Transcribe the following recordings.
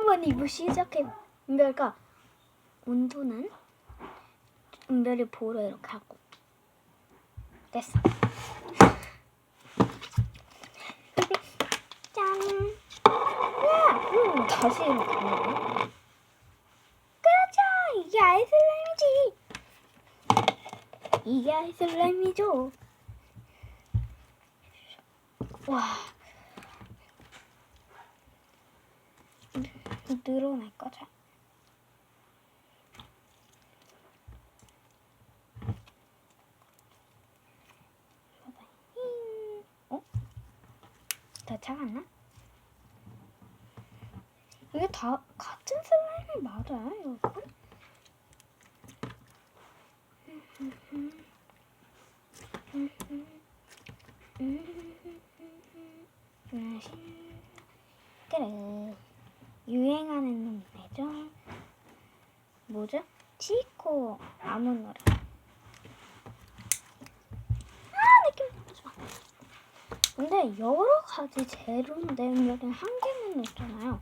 한번 이부 시작해. 은별가 온도는 은별이 보러 이렇게 하고 됐어. 짠. 와, 음, 다시 이렇게 하네. 이게 아이슬라임이지. 이게 아이슬라임이죠. 와. 늘어날 거죠. 어? 더 차갔나? 이게 다 같은 슬라임이 맞아요, 여러분? 그래. 유행하는 노래죠. 뭐죠? 치코 아무 노래. 아 느낌 좋아. 근데 여러 가지 재료인데 여기 한 개만 넣었잖아요.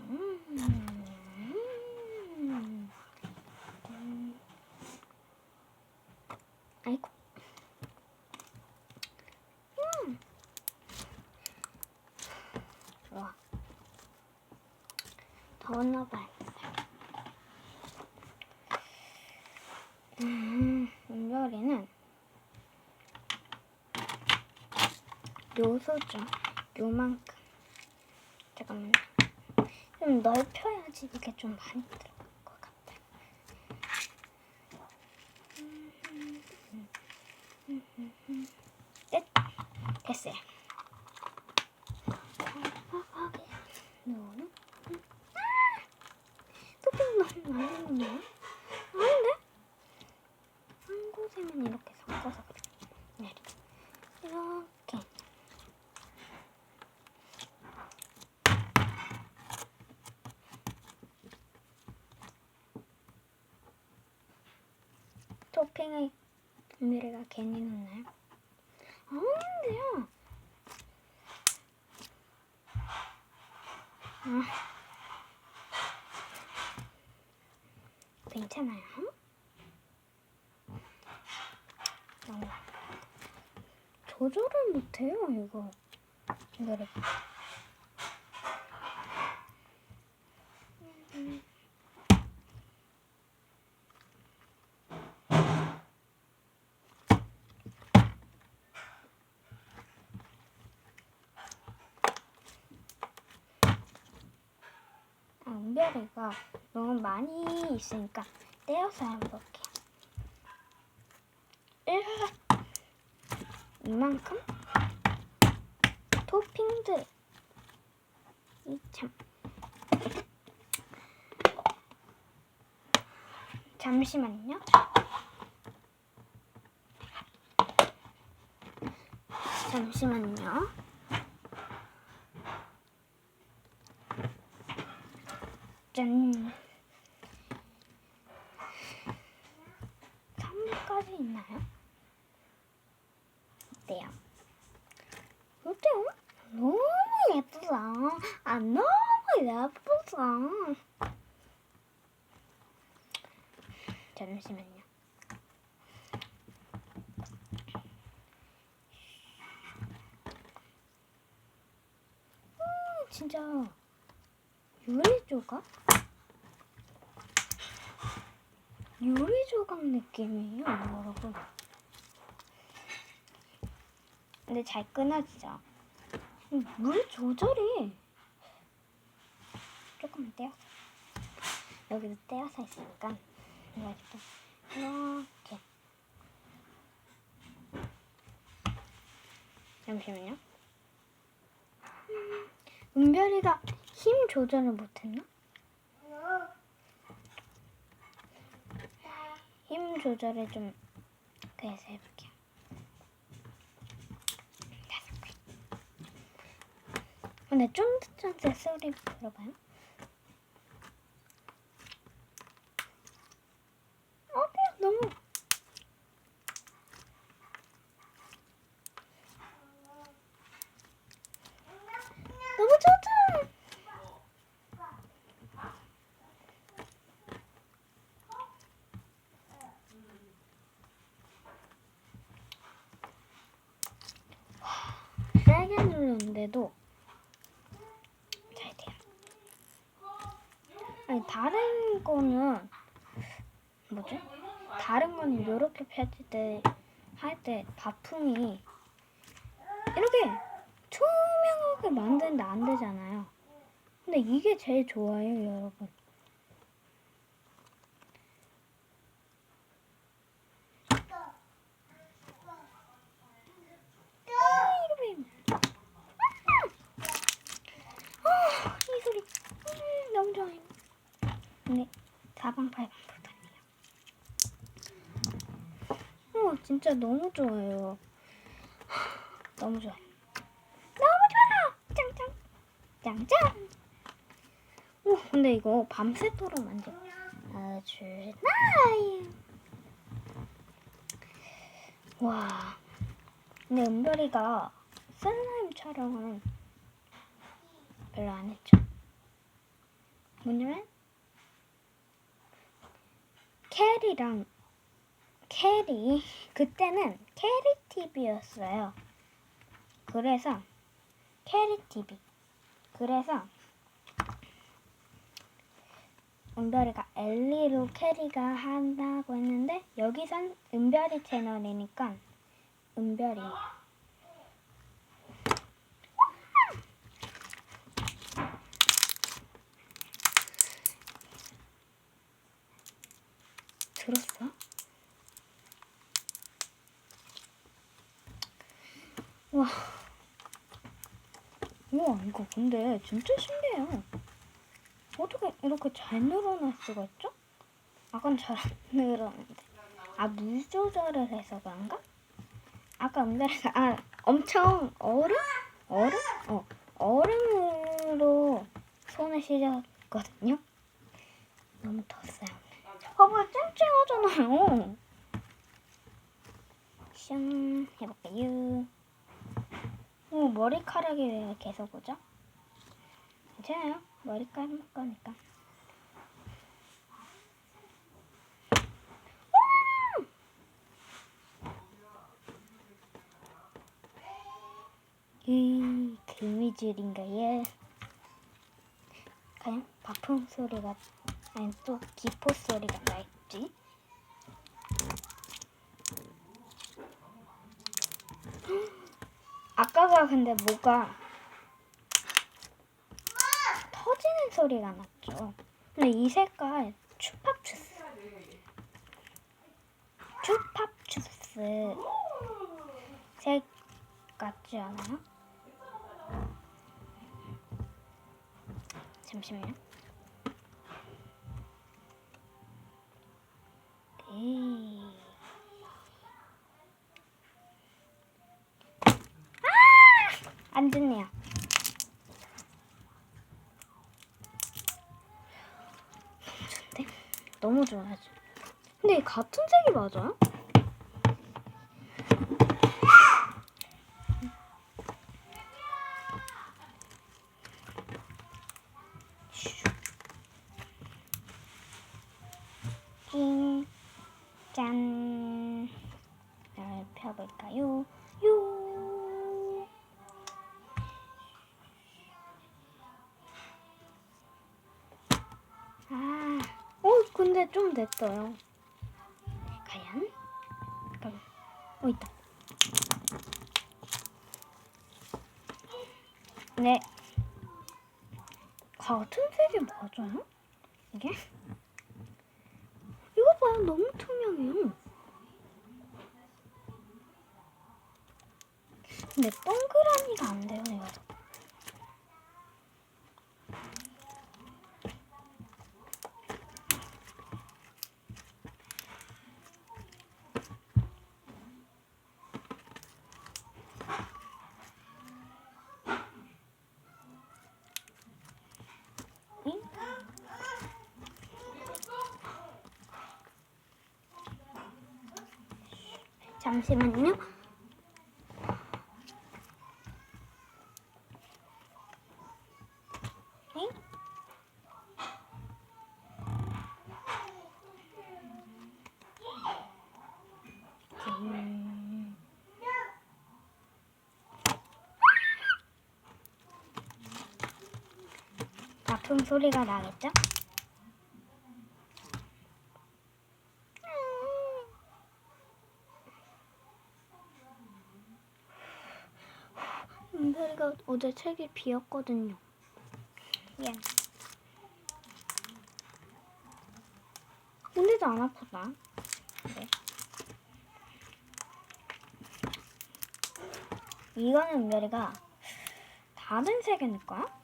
음. 음. 아이고. 음. 좋아. 봐요. 음, 은별이는 요소죠. 요만큼. 잠깐만요. 좀 넓혀야지 이게 좀 많이 들어갈 것 같아. 끝. 됐어요. 너는? 아! 아닌데? 한 곳에만 이렇게 섞어서. 네. 이렇게. 토핑을 미래가 괜히 넣나요? 아닌데요. 아. 괜찮아요. 어. 조절을 못해요, 이거. 이거를. 아, 은별이가 너무 많이 있으니까 떼어서 해볼게. 으르륵. 이만큼 토핑들 이참 잠시만요. 잠시만요. 짠. 3분까지 있나요? 어때요? 어때요? 너무 예쁘다. 아, 너무 예쁘다. 잠시만요. 음, 진짜 유리 조각? 유리 조각 느낌이에요, 여러분. 근데 잘 끊어지죠? 음, 물 조절이 조금만 떼어서 여기도 떼어서 있으니까 이거 이렇게 잠시만요. 음, 은별이가 힘 조절을 못했나? 힘 조절을 좀 그래서 해볼게요. 다섯 개. 근데 쫀득쫀득 소리 들어봐요. 어, 그냥 너무 젖어. 세게 눌렀는데도 잘 돼요. 아니 다른 거는 뭐지? 다른 거는 이렇게 펴질 때 할 때 바풍이 이렇게 투명하게 만드는데 안 되잖아요. 근데 이게 제일 좋아요, 여러분. 아, 이 소리 음, 너무 좋아요. 근데 사방팔방보다니요. 어, 진짜 너무 좋아요. 너무 좋아요. 너무 좋아! 짱짱! 짱짱! 오, 근데 이거 밤새도록 만져. 아주 나아요. 와. 근데 은별이가 슬라임 촬영은 별로 안 했죠. 뭐냐면 캐리랑 캐리 그때는 캐리 TV였어요. 그래서 캐리 TV. 그래서 은별이가 엘리로 캐리가 한다고 했는데 여기선 은별이 채널이니까 은별이. 들었어? 와. 우와, 이거 근데 진짜 신기해요. 어떻게 이렇게 잘 늘어날 수가 있죠? 아까는 잘 안 늘어났는데. 아, 물 조절을 해서 그런가? 아까 은별이가, 아, 엄청 얼음? 얼음? 어, 얼음으로 손을 씻었거든요. 너무 덥어요. 봐봐요, 쨍쨍하잖아요. 슝, 해볼까요? 오, 머리카락이 왜 계속 오죠? 괜찮아요. 머리카락 거니까. 이 금이줄인가요? 과연 바풍 소리가 아니 또 기포 소리가 날지? 아까가 근데 뭐가 터지는 소리가 났죠. 근데 이 색깔 추팝 주스. 추팝 주스 색 같지 않아요? 잠시만요. 너무 좋아하죠. 근데 이 같은 색이 맞아요? 근데 좀 됐어요. 과연? 잠깐만. 어, 있다. 네. 같은 색이 맞아요? 이게? 이거 봐요. 너무 투명해요. 근데 동그라미가 안 돼요, 내가. 잠시만요. 작품 소리가 나겠죠? 은별이가 어제 책이 비었거든요. 미안. 근데도 안 아프다. 네. 이거는 은별이가 다른 색일까?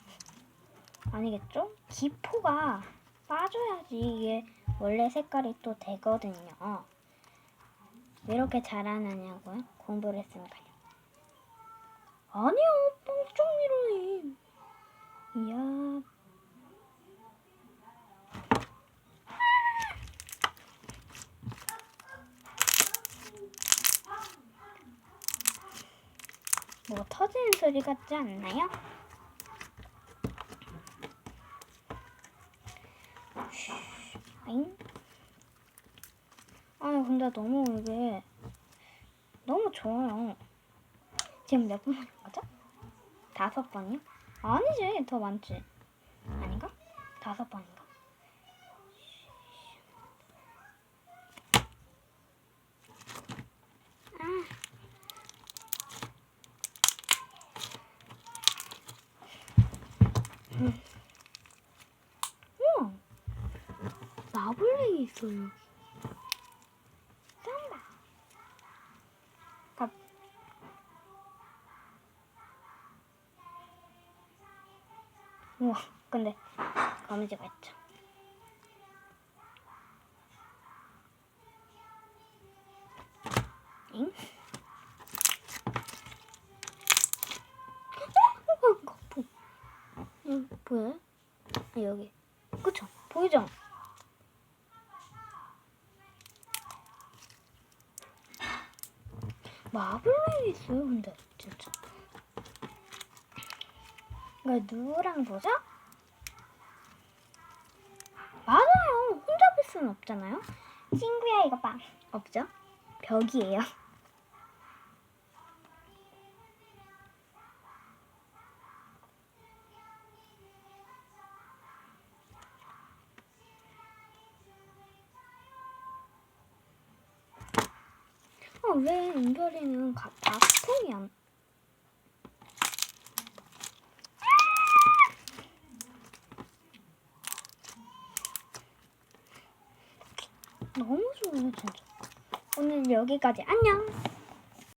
아니겠죠? 기포가 빠져야지 이게 원래 색깔이 또 되거든요. 왜 이렇게 잘하느냐고요? 공부를 했으니까요. 아니요, 뻥종이로니. 이야. 뭐 터지는 소리 같지 않나요? 아니 근데 너무 이게 너무 좋아요. 지금 몇번 하는 거죠? 다섯 번이요? 아니지 더 많지. 아닌가? 다섯 번인가? 아. 음. 우와 마블링이 있어요. 우와, 근데 거미지가 있죠. 잉? 어. 응, 보여요? 아, 여기. 그쵸? 보이죠? 마블링이 있어요, 근데 이거 누구랑 보죠? 맞아요. 혼자 볼 수는 없잖아요. 친구야 이거 봐. 없죠? 벽이에요. 어, 왜 은별이는 가, 악통이 안... 너무 좋아요, 진짜. 오늘 여기까지. 안녕!